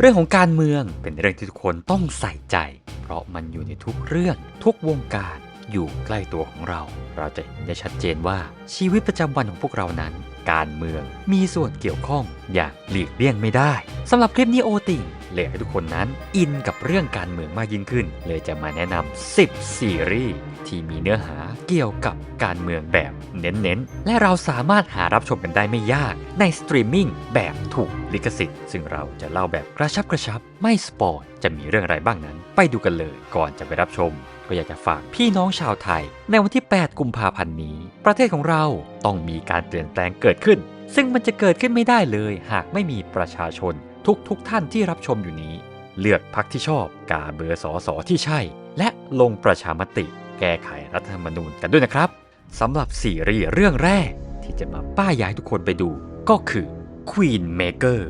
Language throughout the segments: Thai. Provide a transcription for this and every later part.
เรื่องของการเมืองเป็นเรื่องที่ทุกคนต้องใส่ใจ เพราะมันอยู่ในทุกเรื่องทุกวงการอยู่ใกล้ตัวของเรา เราจะเห็นได้ชัดเจนว่าชีวิตประจำวันของพวกเรานั้น การเมือง มีส่วนเกี่ยวข้องอย่างหลีกเลี่ยงไม่ได้สำหรับคลิปนี้โอติงเลยให้ทุกคนนั้นอินกับเรื่องการเมืองมากยิ่งขึ้น เลยจะมาแนะนำ 10 ซีรีส์ที่มีเนื้อหาเกี่ยวกับการเมืองแบบเน้นๆ และเราสามารถหารับชมกันได้ไม่ยากในสตรีมมิ่งแบบถูกลิขสิทธิ์ ซึ่งเราจะเล่าแบบกระชับกระชับ ไม่สปอยจะมีเรื่องอะไรบ้างนั้น ไปดูกันเลยก่อนจะไปรับชม ก็อยากจะฝากพี่น้องชาวไทย ในวันที่ 8 กุมภาพันธ์นี้ ประเทศของเราต้องมีการเปลี่ยนแปลงเกิดขึ้น ซึ่งมันจะเกิดขึ้นไม่ได้เลย หากไม่มีประชาชน ทุกๆทท่านที่รับชมอยู่นี้ เลือกพักที่ชอบกาเบอร์สอสอที่ใช่ และลงประชามติ แก้ไขรัฐธรรมนูญกันด้วยนะครับสำหรับซีรีส์เรื่องแรก ที่จะมาป้ายยายทุกคนไปดู ก็คือ Queen Maker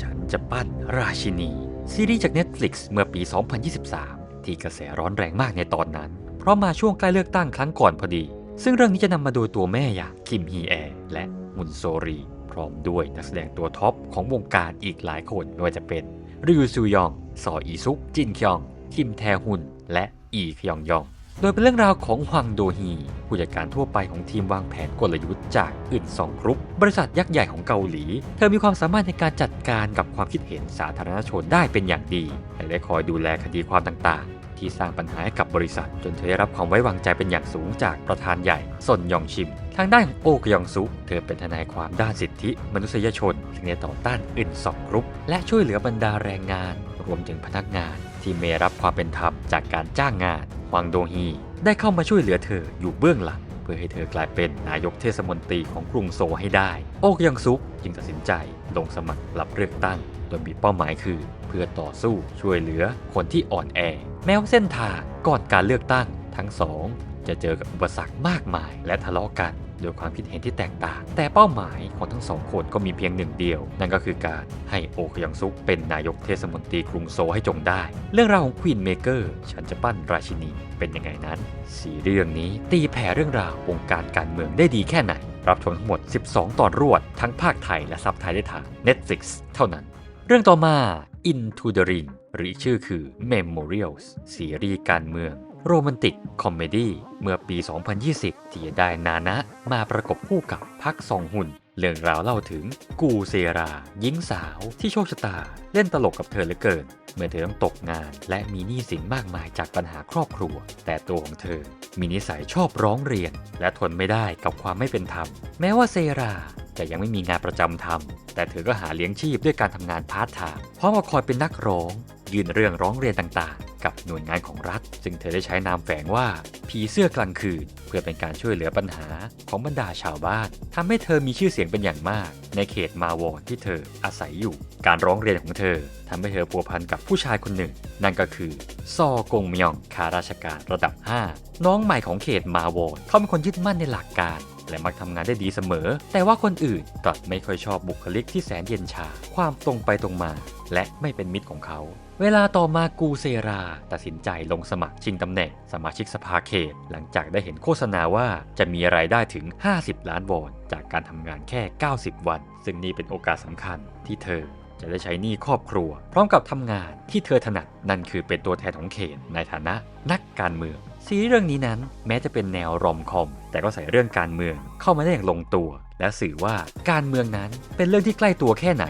ฉันจะปั้นราชินี ซีรีส์จาก Netflix เมื่อปี 2023 ที่กระแสร้อนแรงมากในตอนนั้น เพราะมาช่วงใกล้เลือกตั้งครั้งก่อนพอดี ซึ่งเรื่องนี้จะนำมาโดยตัวแม่อย่างคิมฮีแอร์และมุนโซรี พร้อมด้วยนักแสดงตัวท็อปของวงการอีกหลายคนไม่ว่าจะเป็นริวซูยอง ซออีซุก จินคยอง คิมแทฮุน และอีคยองยอง โดยเป็นเรื่องราวของฮวังโดฮี ผู้จัดการทั่วไปของทีมวางแผนกลยุทธ์จากอึนซองกรุ๊ป บริษัทยักษ์ใหญ่ของเกาหลี เธอมีความสามารถในการจัดการกับความคิดเห็นสาธารณชนได้เป็นอย่างดี และได้คอยดูแลคดีความต่าง ที่สร้างปัญหาให้กับบริษัท จนเธอได้รับความไว้วางใจเป็นอย่างสูงจากประธานใหญ่ซนยองชิม ทางด้านของโอกยองซุเธอเป็นทนายความด้านสิทธิ มนุษยชนซึ่งได้ต่อต้านอึนสองกรุ๊ป และช่วยเหลือบรรดาแรงงาน รวมถึงพนักงาน ที่ไม่รับความเป็นธรรมจากการจ้างงานฮวังโดฮี ได้เข้ามาช่วยเหลือเธออยู่เบื้องหลัง พื่อให้เธอกลายเป็นนายกเทศมนตรีของกรุงโซให้ได้ โอกยังซุกจึงตัดสินใจลงสมัครรับเลือกตั้ง โดยมีเป้าหมายคือ เพื่อต่อสู้ช่วยเหลือคนที่อ่อนแอ แม้ว่าเส้นทางก่อนการเลือกตั้งทั้งสอง จะเจอกับอุปสรรคมากมาย และทะเลาะกันโดยความคิดเห็นที่แตกต่าง แต่เป้าหมายของทั้งสองคนก็มีเพียงหนึ่งเดียว นั่นก็คือการให้โอกยังซุกเป็นนายกเทศมนตรีกรุงโซลให้จงได้ เรื่องราวของควีนเมเกอร์ฉันจะปั้นราชินีเป็นยังไงนั้นสีเรื่องนี้ตีแผ่เรื่องราววงการการเมืองได้ดีแค่ไหน รับชมทั้งหมด 12 ตอนรวด ทั้งภาคไทยและซับไทยได้ทาง Netflix เท่านั้น เรื่องต่อมา Into the Ring หรือชื่อคือ Memorials ซีรีส์การเมือง โรแมนติกคอมเมดี้เมื่อปี 2020 ที่ได้นานะมาประกบคู่กับพักซองหุ่น เรื่องราวเล่าถึงกูเซราหญิงสาวที่โชคชะตา เล่นตลกกับเธอเหลือเกิน เมื่อเธอต้องตกงานและมีหนี้สินมากมายจากปัญหาครอบครัว แต่ตัวของเธอ มีนิสัยชอบร้องเรียน และทนไม่ได้กับความไม่เป็นธรรม แม้ว่าเซราจะยังไม่มีงานประจำทำแต่เธอก็หาเลี้ยงชีพด้วยการทำงานพาร์ทไทม์พร้อมกับคอยเป็นนักร้อง ยื่นเรื่องร้องเรียนต่างๆ กับหน่วยงานของรัฐ ซึ่งเธอได้ใช้นามแฝงว่า ผีเสื้อกลางคืน เพื่อเป็นการช่วยเหลือปัญหาของบรรดาชาวบ้านทำให้เธอมีชื่อเสียงเป็นอย่างมาก ในเขตมาวอนที่เธออาศัยอยู่ การร้องเรียนของเธอทำให้เธอพัวพันกับผู้ชายคนหนึ่ง นั่นก็คือซอกงมยองข้าราชการระดับ 5 น้องใหม่ของเขตมาวอนเขาเป็นคนยึดมั่นในหลักการและมักทำงานได้ดีเสมอ แต่ว่าคนอื่นกลับไม่ค่อยชอบบุคลิกที่แสนเย็นชา ความตรงไปตรงมา และไม่เป็นมิตรของเขาเวลาต่อมากูเซราตัดสินใจลงสมัครชิงตำแหน่งสมาชิกสภาเขต หลังจากได้เห็นโฆษณาว่าจะมีรายได้ถึง 50 ล้านวอนจากการทำงานแค่ 90 วัน ซึ่งนี่เป็นโอกาสสำคัญที่เธอจะได้ใช้หนี้ครอบครัว พร้อมกับทำงานที่เธอถนัดนั่นคือเป็นตัวแทนของเขตในฐานะนักการเมืองซีรีส์เรื่องนี้นั้นแม้จะเป็นแนวรอมคอม แต่ก็ใส่เรื่องการเมืองเข้ามาได้อย่างลงตัว และสื่อว่าการเมืองนั้นเป็นเรื่องที่ใกล้ตัวแค่ไหน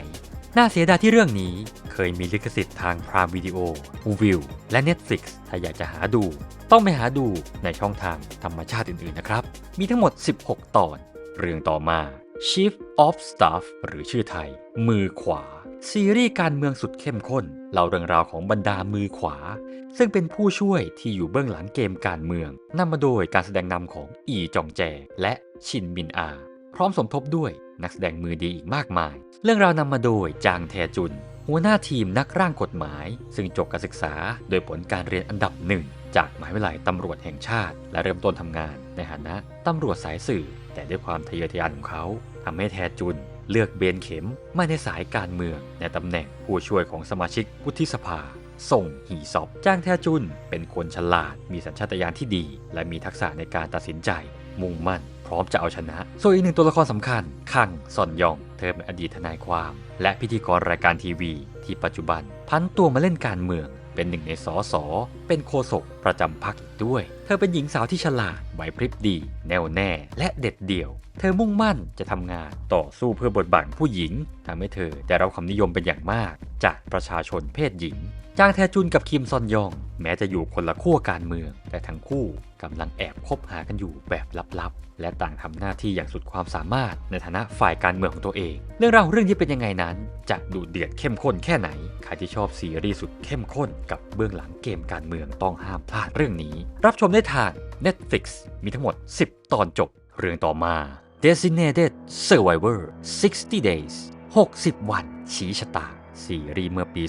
น่าเสียดายที่เรื่องนี้ เคยมีลิขสิทธิ์ทางพรามวิดีโอ View และ Netflix ถ้าอยากจะหาดู ต้องไปหาดูในช่องทางธรรมชาติอื่นๆนะครับ มีทั้งหมด 16 ตอน เรื่องต่อมา Chief of Staff หรือชื่อไทย มือขวา ซีรีส์การเมืองสุดเข้มข้นเล่าเรื่องราวของบรรดามือขวา ซึ่งเป็นผู้ช่วยที่อยู่เบื้องหลังเกมการเมืองนำมาโดยการแสดงนำของอีจองแจ และชินมินอา พร้อมสมทบด้วยนักแสดงมือดีอีกมากมาย เรื่องราวนำมาโดยจางแทจุน หัวหน้าทีมนักร่างกฎหมาย ซึ่งจบการศึกษาโดยผลการเรียนอันดับหนึ่งจากมหาวิทยาลัยตำรวจแห่งชาติ และเริ่มต้นทำงานในฐานะตำรวจสายสื่อ แต่ด้วยความทะเยอทะยานของเขาทำให้แทจุนเลือกเบนเข็มมาในสายการเมืองในตำแหน่งผู้ช่วยของสมาชิกวุฒิสภา ส่งหีซอบจ้างแทจุนเป็นคนฉลาด มีสัญชาตญาณที่ดี และมีทักษะในการตัดสินใจ มุ่งมั่น ร้อมจะเอาชนะ ส่วนอีกหนึ่งตัวละครสำคัญ คังซอนยอง เธอเป็นอดีตทนายความ และพิธีกรรายการทีวี ที่ปัจจุบันพันตัวมาเล่นการเมือง เป็นหนึ่งในสอสอเป็นโฆษกประจำพรรคอีกด้วย เธอเป็นหญิงสาวที่ฉลาดไหวพริบดี แน่วแน่ และเด็ดเดี่ยว เธอมุ่งมั่นจะทำงานต่อสู้เพื่อบทบาทผู้หญิงทำให้เธอได้รับความนิยมเป็นอย่างมาก จากประชาชนเพศหญิง จางแทจุนกับคิมซอนยอง แม้จะอยู่คนละขั้วการเมือง แต่ทั้งคู่กำลังแอบคบหากันอยู่แบบลับๆ และต่างทำหน้าที่อย่างสุดความสามารถในฐานะฝ่ายการเมืองของตัวเอง เรื่องราวของเรื่องนี้เป็นยังไงนั้น จะดูเดือดเข้มข้นแค่ไหน ใครที่ชอบซีรีส์สุดเข้มข้นกับเบื้องหลังเกมการเมืองต้องห้ามพลาดเรื่องนี้ รับชมได้ทาง Netflix มีทั้งหมด 10 ตอนจบ เรื่องต่อมา Designated Survivor 60 Days 60 วันชี้ชะตา ซีรีส์เมื่อปี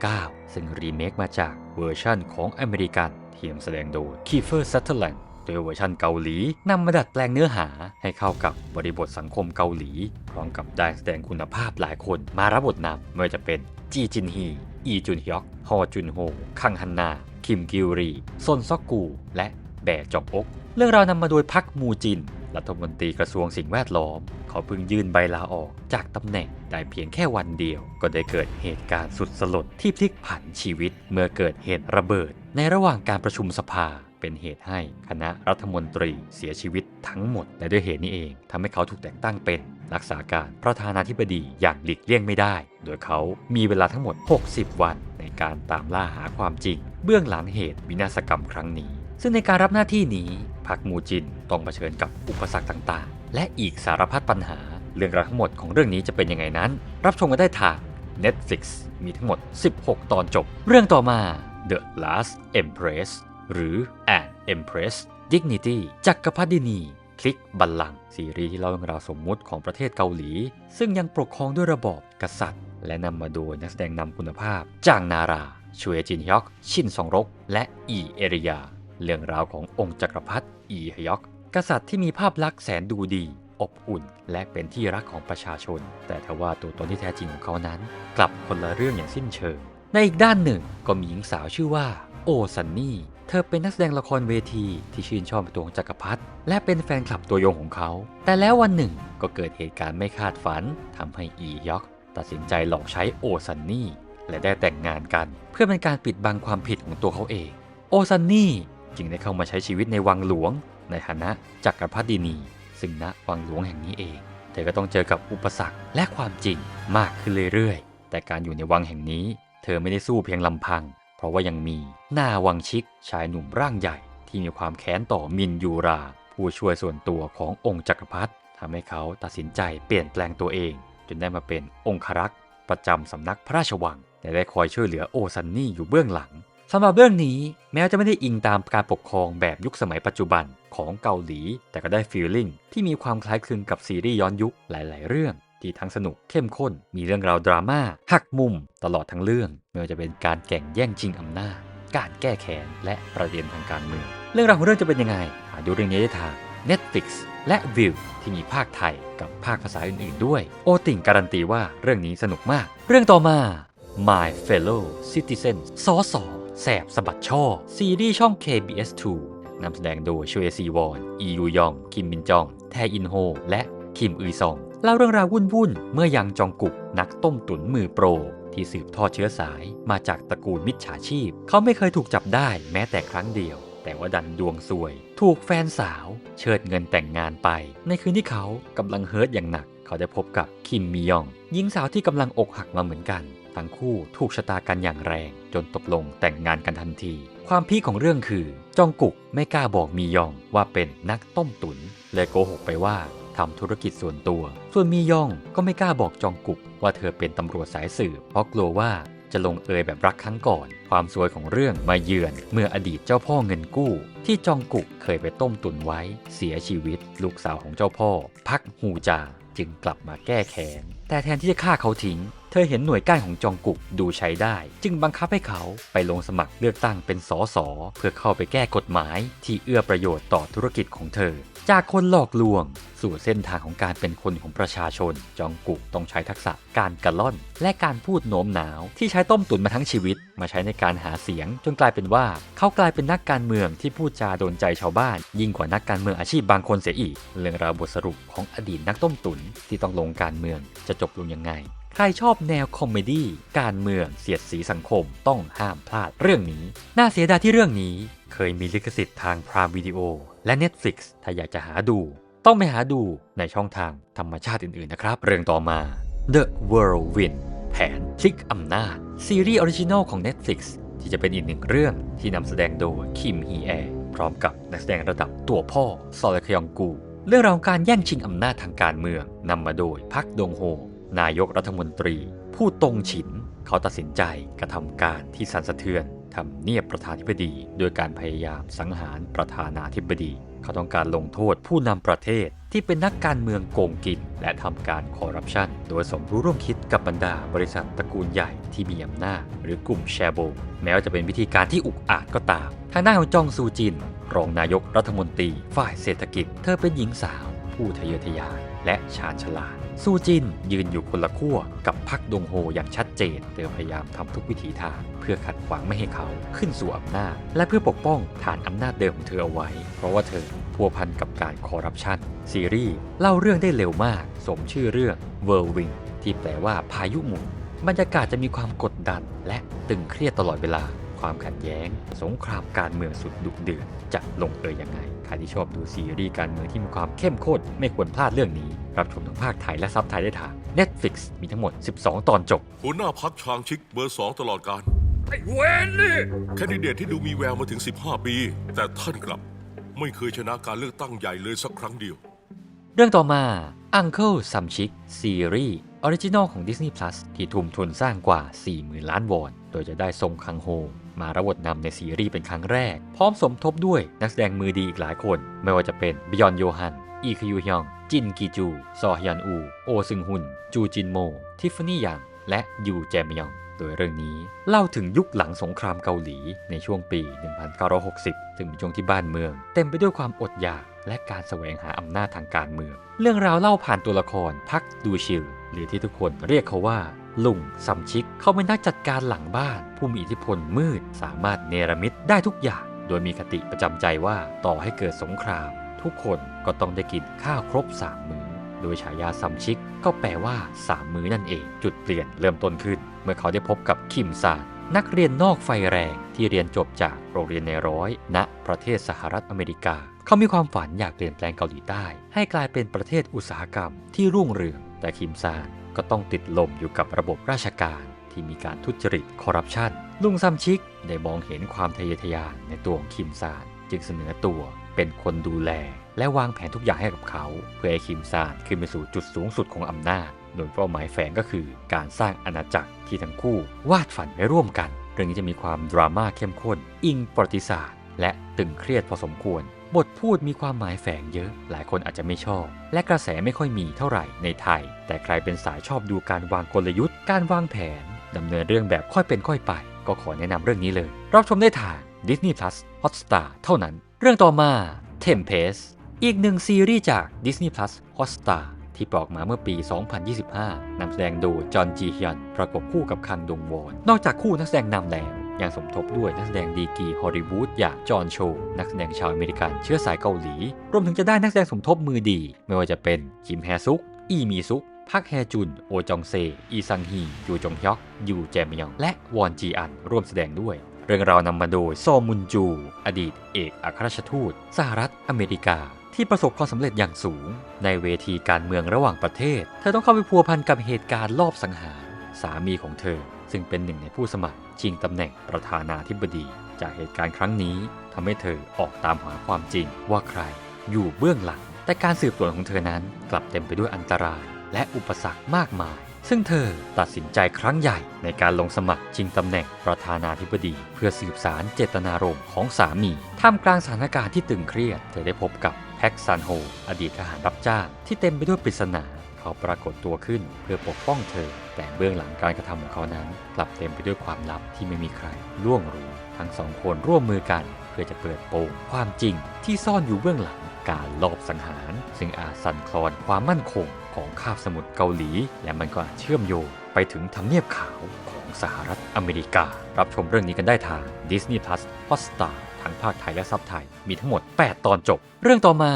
2019 ซึ่งรีเมคมาจากเวอร์ชั่นของอเมริกันทีมแสดงโดย Kiefer Sutherland โดยเวอร์ชันเกาหลีนำมาดัดแปลงเนื้อหาให้เข้ากับบริบทสังคมเกาหลี พร้อมกับได้แสดงคุณภาพหลายคนมารับบทนำไม่ว่าจะเป็นจีจินฮี อีจุนฮยอก ฮอจุนโฮ คังฮันนา คิมกิวรีซนซอกกู และแบจอกอก เรื่องราวนำมาโดยพักมูจิน รัฐมนตรีกระทรวงสิ่งแวดล้อม เขาเพิ่งยื่นใบลาออกจากตำแหน่งได้เพียงแค่วันเดียว ก็ได้เกิดเหตุการณ์สุดสลดที่พลิกผันชีวิต เมื่อเกิดเหตุระเบิด ในระหว่างการประชุมสภาเป็นเหตุให้คณะรัฐมนตรีเสียชีวิตทั้งหมด และด้วยเหตุนี้เองทำให้เขาถูกแต่งตั้งเป็น รักษาการประธานาธิบดีอย่างหลีกเลี่ยงไม่ได้ โดยเขามีเวลาทั้งหมด 60 วันในการตามล่าหาความจริง เบื้องหลังเหตุวินาศกรรมครั้งนี้ ซึ่งในการรับหน้าที่นี้พรรคมูจินต้องเผชิญกับอุปสรรคต่างๆ และอีกสารพัดปัญหา เรื่องราวทั้งหมดของเรื่องนี้จะเป็นยังไงนั้น รับชมกันได้ทาง Netflix มีทั้งหมด 16 ตอนจบ เรื่องต่อมา The Last Empress หรือ An Empress Dignity จักรพรรดินีคลิกบัลลังก์ซีรีส์ที่เล่าเรื่องราวสมมุติของประเทศเกาหลี ซึ่งยังปกครองด้วยระบอบกษัตริย์ และนำมาโดยนักแสดงนำคุณภาพ จางนาราชเวจินฮยอก ชินซองรก และอีเอริยา เรื่องราวขององค์จักรพรรดิอีฮยอก กษัตริย์ที่มีภาพลักษณ์แสนดูดี อบอุ่น และเป็นที่รักของประชาชน แต่ทว่าตัวตนที่แท้จริงของเขานั้น กลับคนละเรื่องอย่างสิ้นเชิง ในอีกด้านหนึ่งก็มีหญิงสาวชื่อว่า โอซันนี่ เธอเป็นนักแสดงละครเวทีที่ชื่นชอบตัวของจักรพรรดิและเป็นแฟนคลับตัวยงของเขา แต่แล้ววันหนึ่งก็เกิดเหตุการณ์ไม่คาดฝันทำให้อียอกตัดสินใจหลอกใช้โอซันนี่และได้แต่งงานกัน เพื่อเป็นการปิดบังความผิดของตัวเขาเอง โอซันนี่ จึงได้เข้ามาใช้ชีวิตในวังหลวง ในฐานะจักรพรรดินี ซึ่งณวังหลวงแห่งนี้เอง เธอก็ต้องเจอกับอุปสรรคและความจริงมากขึ้นเรื่อยๆ แต่การอยู่ในวังแห่งนี้ เธอไม่ได้สู้เพียงลำพัง เพราะว่ายังมีหน้าวังชิกชายหนุ่มร่างใหญ่ ที่มีความแค้นต่อมินยูรา ผู้ช่วยส่วนตัวขององค์จักรพรรดิทำให้เขาตัดสินใจเปลี่ยนแปลงตัวเอง จนได้มาเป็นองครักษ์ประจำสำนักพระราชวังและได้คอยช่วยเหลือโอซันนี่อยู่เบื้องหลัง สำหรับเรื่องนี้แม้จะไม่ได้อิงตามการปกครองแบบยุคสมัยปัจจุบันของเกาหลี แต่ก็ได้ฟีลลิ่งที่มีความคล้ายคลึงกับซีรีส์ย้อนยุคหลาย ๆ เรื่อง ที่ทั้งสนุกเข้มข้น มีเรื่องราวดราม่าหักมุมตลอดทั้งเรื่องไม่ว่าจะเป็นการแข่งแย่งชิงอำนาจ การแก้แค้นและประเด็นทางการเมือง เรื่องราวของเรื่องจะเป็นยังไงหาดูเรื่องนี้ได้ทาง Netflix และ View ที่มีภาคไทยกับภาคภาษาอื่น ๆ ด้วย โอติ่งการันตีว่าเรื่องนี้สนุกมาก เรื่องต่อมา My Fellow Citizen สอสอ แสบสะบัดช่อ ซีรีส์ช่อง KBS2 นำแสดงโดยชเวซีวอน อียูยอง คิมมินจอง แทอินโฮ และคิมอึยซอง เล่าเรื่องราววุ่นๆ เมื่อยังจองกุกนักต้มตุ๋นมือโปร ที่สืบทอดเชื้อสายมาจากตระกูลมิจฉาชีพ เขาไม่เคยถูกจับได้แม้แต่ครั้งเดียว แต่ว่าดันดวงซวย ถูกแฟนสาว เชิดเงินแต่งงานไป ในคืนที่เขากำลังเฮิร์ตอย่างหนัก เขาได้พบกับคิมมิยองหญิงสาวที่กำลังอกหักมาเหมือนกัน ทั้งคู่ถูกชะตากันอย่างแรง จนตกลงแต่งงานกันทันที ความพีคของเรื่องคือ จองกุกไม่กล้าบอกมียองว่าเป็นนักต้มตุนเลยโกหกไปว่าทำธุรกิจส่วนตัว ส่วนมียองก็ไม่กล้าบอกจองกุกว่าเธอเป็นตำรวจสายสืบเพราะกลัวว่าจะลงเอยแบบรักครั้งก่อน ความสวยของเรื่องมาเยือน เมื่ออดีตเจ้าพ่อเงินกู้ ที่จองกุกเคยไปต้มตุนไว้ เสียชีวิต ลูกสาวของเจ้าพ่อ พักฮูจา จึงกลับมาแก้แค้นแต่แทนที่จะฆ่าเขาทิ้ง เธอเห็นหน่วยก้านของจองกุกดูใช้ได้ จึงบังคับให้เขาไปลงสมัครเลือกตั้งเป็นสสเพื่อเข้าไปแก้กฎหมาย ที่เอื้อประโยชน์ต่อธุรกิจของเธอ จากคนหลอกลวง สู่เส้นทางของการเป็นคนของประชาชน จองกุกต้องใช้ทักษะการกระล่อน และการพูดโน้มน้าว ที่ใช้ต้มตุ๋นมาทั้งชีวิต มาใช้ในการหาเสียง จนกลายเป็นว่าเขากลายเป็นนักการเมืองที่พูดจาโดนใจชาวบ้าน ยิ่งกว่านักการเมืองอาชีพบางคนเสียอีก เรื่องราวบทสรุปของอดีตนักต้มตุ๋นที่ต้องลงการเมืองจะจบลงยังไง ใครชอบแนวคอมเมดี้การเมืองเสียดสีสังคมต้องห้ามพลาดเรื่องนี้ น่าเสียดายที่เรื่องนี้เคยมีลิขสิทธิ์ทางพรามวิดีโอและ Netflix ถ้าอยากจะหาดู ต้องไปหาดูในช่องทางธรรมชาติอื่นๆนะครับ เรื่องต่อมา The Whirlwind แผนพลิกอำนาจ ซีรีส์ออริจินอลของ Netflix ที่จะเป็นอีกหนึ่งเรื่องที่นำแสดงโดยคิมฮีแอพร้อมกับนักแสดงระดับตัวพ่อซอลคยองกู เรื่องราวการแย่งชิงอำนาจทางการเมืองนำมาโดยพักดงโฮ นายกรัฐมนตรี ผู้ตรงฉิน เขาตัดสินใจกระทำการที่สั่นสะเทือนทำเนียบประธานาธิบดีโดยการพยายามสังหารประธานาธิบดี เขาต้องการลงโทษผู้นำประเทศที่เป็นนักการเมืองโกงกิน และทำการคอร์รัปชัน โดยสมรู้ร่วมคิดกับบรรดาบริษัทตระกูลใหญ่ที่มีอำนาจหรือกลุ่มแชโบ แม้ว่าจะเป็นวิธีการที่อุกอาจก็ตาม ทางด้านของจองซูจิน รองนายกรัฐมนตรี ฝ่ายเศรษฐกิจ เธอเป็นหญิงสาว ผู้ทะเยอทะยานและชาญฉลาด ซูจินยืนอยู่คนละขั้วกับพักดงโฮอย่างชัดเจนเธอพยายามทำทุกวิถีทาง เพื่อขัดขวางไม่ให้เขาขึ้นสู่อำนาจ และเพื่อปกป้องฐานอำนาจเดิมของเธอเอาไว้ เพราะว่าเธอพัวพันกับการคอร์รัปชันซีรีส์เล่าเรื่องได้เร็วมาก สมชื่อเรื่อง Whirlwind ที่แปลว่าพายุหมุนบรรยากาศจะมีความกดดันและตึงเครียดตลอดเวลา ความขัดแย้ง สงครามการเมืองสุดดุเดือดจะลงเอยยังไง ใครที่ชอบดูซีรีส์การเมืองที่มีความเข้มข้นไม่ควรพลาดเรื่องนี้ รับชมทั้งภาคไทยและซับไทยได้ทาง Netflix มีทั้งหมด 12 ตอนจบ หัวหน้าพักชางชิกเบอร์สองตลอดการไอ้เวนนี่แคนดิเดตที่ดูมีแววมาถึง 15 ปี แต่ท่านกลับ ไม่เคยชนะการเลือกตั้งใหญ่เลยสักครั้งเดียว เรื่องต่อมา Uncle Sam Chick ซีรีส์ออริจินอลของ Disney Plus ที่ทุ่มทุนสร้างกว่า 40,000 ล้านวอน โดยจะได้ทรงคังโฮ มารับบทนำในซีรีส์เป็นครั้งแรก พร้อมสมทบด้วยนักแสดงมือดีอีกหลายคน ไม่ว่าจะเป็นบยอนโยฮัน อีคยูฮยอง จินกีจู ซอฮยอนอู โอซึงฮุน จูจินโม ทิฟฟานี่ยัง และยูแจมยอง โดยเรื่องนี้เล่าถึงยุคหลังสงครามเกาหลีในช่วงปี 1960 ซึ่งเป็นช่วงที่บ้านเมือง เต็มไปด้วยความอดอยากและการแสวงหาอำนาจทางการเมือง เรื่องราวเล่าผ่านตัวละครพักดูชิลหรือที่ทุกคนเรียกเขาว่าลุงซัมชิก เขาเป็นนักจัดการหลังบ้าน ผู้มีอิทธิพลมืด สามารถเนรมิตได้ทุกอย่าง โดยมีคติประจำใจว่าต่อให้เกิดสงคราม ทุกคนก็ต้องได้กินข้าวครบสามมื้อ โดยฉายาซัมชิก ก็แปลว่า3มื้อนั่นเอง จุดเปลี่ยนเริ่มต้นขึ้น เมื่อเขาได้พบกับคิมซานนักเรียนนอกไฟแรงที่เรียนจบจากโรงเรียนในร้อยณประเทศสหรัฐอเมริกา เขามีความฝันอยากเปลี่ยนแปลงเกาหลีใต้ ให้กลายเป็นประเทศอุตสาหกรรมที่รุ่งเรือง แต่คิมซานก็ต้องติดลมอยู่กับระบบราชการที่มีการทุจริตคอร์รัปชันลุงซัมชิกได้มองเห็นความทะเยอทะยานในตัวของคิมซาน จึงเสนอตัวเป็นคนดูแล และวางแผนทุกอย่างให้กับเขา เพื่อให้คิมซานขึ้นไปสู่จุดสูงสุดของอำนาจ โดยเป้าหมายแฝงก็คือการสร้างอาณาจักรที่ทั้งคู่วาดฝันไว้ร่วมกัน เรื่องนี้จะมีความดราม่าเข้มข้น อิงประวัติศาสตร์ และตึงเครียดพอสมควร บทพูดมีความหมายแฝงเยอะ หลายคนอาจจะไม่ชอบ และกระแสไม่ค่อยมีเท่าไหร่ในไทย แต่ใครเป็นสายชอบดูการวางกลยุทธ์ การวางแผนดำเนินเรื่องแบบค่อยเป็นค่อยไป ก็ขอแนะนำเรื่องนี้เลยรับชมได้ทาง Disney Plus Hotstar เท่านั้น เรื่องต่อมา Tempest อีกหนึ่งซีรีส์จาก Disney Plus Hotstar ที่ปลอกมาเมื่อปี 2025 นำแสดงโดยจอห์นจีฮยันประกบคู่กับคังดงวอน นอกจากคู่นักแสดงนำแล้ว ยังสมทบด้วยนักแสดงดีกีฮอลลีวูดอย่างจอห์นโชว์นักแสดงชาวอเมริกันเชื้อสายเกาหลี รวมถึงจะได้นักแสดงสมทบมือดี ไม่ว่าจะเป็นคิมแฮซุก อีมีซุกพักแฮจุน โอจองเซ อีซังฮี ยูจงฮยอก ยูแจมยอง และวอนจีอัน ร่วมแสดงด้วย เรื่องราวนำมาโดยโซมุนจู อดีต เอกอัครราชทูต สหรัฐอเมริกา ที่ประสบความสำเร็จอย่างสูง ในเวทีการเมืองระหว่างประเทศ เธอต้องเข้าไปพัวพันกับเหตุการณ์ลอบสังหารสามีของเธอ ซึ่งเป็นหนึ่งในผู้สมัครชิงตำแหน่งประธานาธิบดี จากเหตุการณ์ครั้งนี้ทำให้เธอออกตามหาความจริงว่าใครอยู่เบื้องหลัง แต่การสืบสวนของเธอนั้นกลับเต็มไปด้วยอันตราย และอุปสรรคมากมาย ซึ่งเธอตัดสินใจครั้งใหญ่ในการลงสมัครชิงตำแหน่งประธานาธิบดี เพื่อสืบสารเจตนารมณ์ของสามีท่ามกลางสถานการณ์ที่ตึงเครียด เธอได้พบกับ แพ็กซันโฮอดีตทหารรับจ้างที่เต็มไปด้วยปริศนาเขาปรากฏตัวขึ้นเพื่อปกป้องเธอ แต่เบื้องหลังการกระทำของเขานั้น กลับเต็มไปด้วยความลับที่ไม่มีใครล่วงรู้ ทั้งสองคนร่วมมือกัน เพื่อจะเปิดโปงความจริงที่ซ่อนอยู่เบื้องหลังการลอบสังหาร ซึ่งอาจสั่นคลอนความมั่นคงของคาบสมุทรเกาหลี และมันก็อาจเชื่อมโยงไปถึงทำเนียบขาวของสหรัฐอเมริกา รับชมเรื่องนี้กันได้ทาง Disney Plus Hotstar ทั้งภาคไทยและซับไทย มีทั้งหมด 8 ตอนจบ เรื่องต่อมา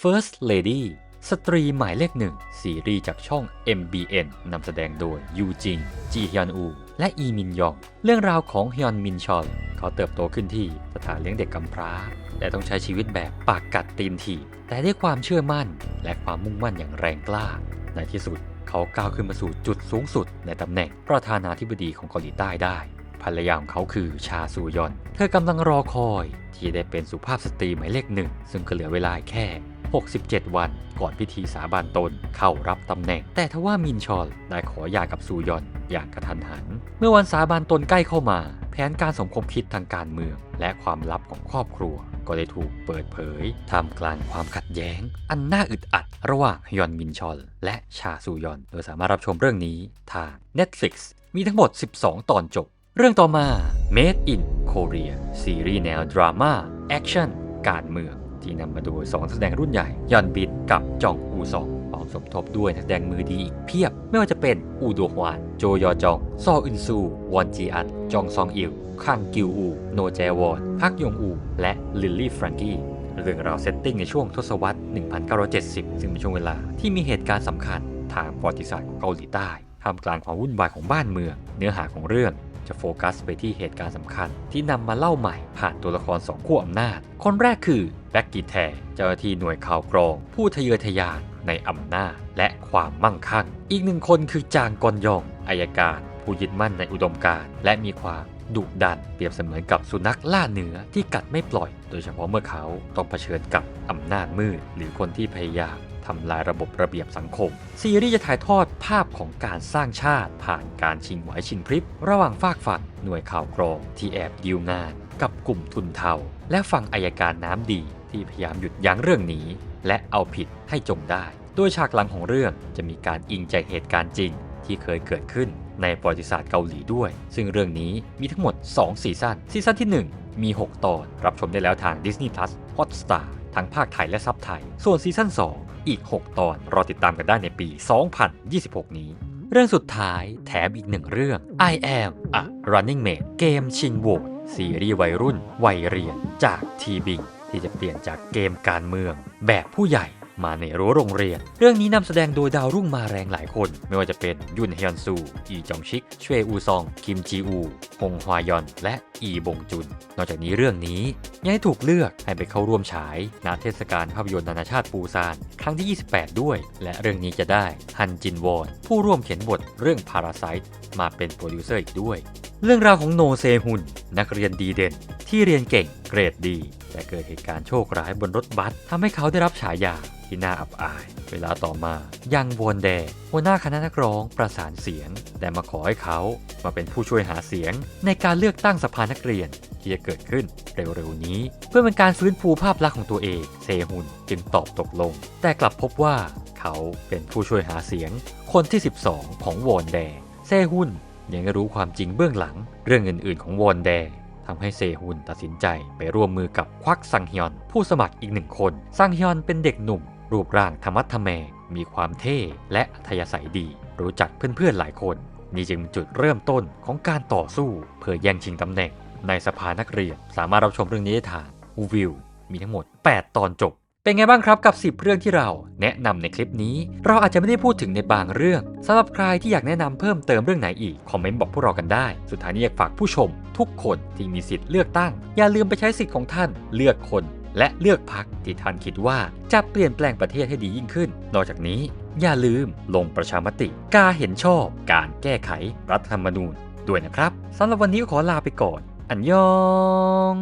First Lady สตรีหมายเลขหนึ่ง ซีรีส์จากช่อง MBN นำแสดงโดยยูจิง จีฮยอนอู และอีมินยอง เรื่องราวของฮยอนมินชอลเขาเติบโตขึ้นที่สถานเลี้ยงเด็กกำพร้าแต่ต้องใช้ชีวิตแบบปากกัดตีนถีบแต่ด้วยความเชื่อมั่น และความมุ่งมั่นอย่างแรงกล้า ในที่สุด เขาก้าวขึ้นมาสู่จุดสูงสุดในตำแหน่งประธานาธิบดีของเกาหลีใต้ได้ ภรรยาของเขาคือชาซูยอน เธอกำลังรอคอย ที่ได้เป็นสุภาพสตรีหมายเลขหนึ่ง ซึ่งก็เหลือเวลาแค่ 67 วัน ก่อนพิธีสาบานตนเข้ารับตำแหน่ง แต่ทว่ามินชอลได้ขอหย่ากับซูยอนอย่างกระทันหัน เมื่อวันสาบานตนใกล้เข้ามา แผนการสมคบคิดทางการเมือง และความลับของครอบครัวก็ได้ถูกเปิดเผยท่ามกลางความขัดแย้ง อันน่าอึดอัด ระหว่างยอนมินชอล และชาซูยอน โดยสามารถรับชมเรื่องนี้ทาง Netflix มีทั้งหมด 12 ตอนจบ เรื่องต่อมา Made in Korea ซีรีส์แนวดราม่าแอคชั่นการเมืองที่นำมาโดยสองแสดงรุ่นใหญ่ ยอนบินกับจองอูซองพร้อมสมทบด้วยนักแสดงมือดีอีกเพียบ ไม่ว่าจะเป็นอูโดฮวาน โจยอจอง ซออึนซู วอนจีอัน จองซองอิลคังกิวอู โนแจวอนพักยงอู และลิลลี่แฟรงกี้เรื่องราวเซตติ้งในช่วงทศวรรษ 1970 ซึ่งเป็นช่วงเวลาที่มีเหตุการณ์สำคัญทางประวัติศาสตร์ของเกาหลีใต้ท่ามกลางความวุ่นวายของบ้านเมือง เนื้อหาของเรื่อง จะโฟกัสไปที่เหตุการณ์สำคัญ ที่นำมาเล่าใหม่ผ่านตัวละครสองขั้วอำนาจ คนแรกคือแบ็กกีแทเจ้าหน้าที่หน่วยข่าวกรอง ผู้ทะเยอทะยานในอำนาจและความมั่งคั่ง อีกหนึ่งคนคือจางกอนยองอายการ ผู้ยึดมั่นในอุดมการณ์และมีความดุดันเปรียบเสมือนกับสุนัขล่าเนื้อที่กัดไม่ปล่อย โดยเฉพาะเมื่อเขาต้องเผชิญกับอำนาจมืดหรือคนที่พยายาม ทำลายระบบระเบียบสังคม ซีรีส์จะถ่ายทอดภาพของการสร้างชาติ ผ่านการชิงไหวชิงพริบ ระหว่างฝากฝั่งหน่วยข่าวกรองที่แอบดีลงาน กับกลุ่มทุนเทา และฝั่งอายการน้ำดี ที่พยายามหยุดยั้งเรื่องนี้ และเอาผิดให้จงได้โดยฉากหลังของเรื่องจะมีการอิงจากเหตุการณ์จริงที่เคยเกิดขึ้นในประวัติศาสตร์เกาหลีด้วย ซึ่งเรื่องนี้มีทั้งหมด 2 ซีซั่น ซีซั่นที่ 1 มี 6 ตอน รับชมได้แล้วทาง Disney Plus Hotstar ทั้งภาคไทยและซับไทย ส่วนซีซั่น2 อีก 6 ตอน รอติดตามกันได้ในปี 2026 นี้ เรื่องสุดท้ายแถมอีกหนึ่งเรื่อง I am a running mate เกมชิงโหวตซีรีส์วัยรุ่น วัยเรียนจากทีบิงที่จะเปลี่ยนจากเกมการเมืองแบบผู้ใหญ่ มาในรั้วโรงเรียน เรื่องนี้นำแสดงโดยดาวรุ่งมาแรงหลายคน ไม่ว่าจะเป็นยุนเฮียนซู อีจองชิก ชเวอูซอง คิมจีอู ฮงฮวายอน และอีบงจุน นอกจากนี้เรื่องนี้ ยังให้ถูกเลือกให้ไปเข้าร่วมฉายณเทศกาลภาพยนตร์นานาชาติปูซาน ครั้งที่ 28 ด้วย และเรื่องนี้จะได้ฮันจินวอนผู้ร่วมเขียนบทเรื่อง Parasite มาเป็นโปรดิวเซอร์อีกด้วย เรื่องราวของโนเซฮุน นักเรียนดีเด่น ที่เรียนเก่งเกรดดี แต่เกิดเหตุการณ์โชคร้ายบนรถบัสทำให้เขาได้รับฉายาที่น่าอับอาย เวลาต่อมา ยังวอนแดหัวหน้าคณะนักร้องประสานเสียง แต่มาขอให้เขามาเป็นผู้ช่วยหาเสียง ในการเลือกตั้งสภานักเรียนที่จะเกิดขึ้นเร็วๆนี้ เพื่อเป็นการฟื้นฟูภาพลักษณ์ของตัวเองเซฮุนจึงตอบตกลง แต่กลับพบว่าเขาเป็นผู้ช่วยหาเสียง คนที่ 12 ของวอนแดเซฮุน ยังไม่รู้ความจริงเบื้องหลังเรื่องอื่น ๆ ของวอนแดทำให้เซฮุนตัดสินใจไปร่วมมือกับควักซังฮยอน ผู้สมัครอีกหนึ่งคน ซังฮยอนเป็นเด็กหนุ่ม รูปร่างธรรมัดทแม มีความเท่และอัยาศัยดี รู้จักเพื่อน ๆ หลายคน นี่จึงเป็นจุดเริ่มต้นของการต่อสู้ เพื่อแย่งชิงตำแหน่ง ในสภานักเรียนสามารถรับชมเรื่องนี้ได้ทางวิวมีทั้งหมด 8 ตอนจบ เป็นไงบ้างครับกับ 10 เรื่องที่เราแนะนำในคลิปนี้ เราอาจจะไม่ได้พูดถึงในบางเรื่องสำหรับใครที่อยากแนะนำเพิ่มเติมเรื่องไหนอีก คอมเมนต์บอกพวกเรากันได้ สุดท้ายนี้อยากฝากผู้ชม ทุกคนที่มีสิทธิ์เลือกตั้ง อย่าลืมไปใช้สิทธิ์ของท่านเลือกคนและเลือกพรรคที่ท่านคิดว่าจะเปลี่ยนแปลงประเทศให้ดียิ่งขึ้น นอกจากนี้อย่าลืมลงประชามติ การเห็นชอบ การแก้ไขรัฐธรรมนูญ ด้วยนะครับสำหรับวันนี้ขอลาไปก่อน อันยอง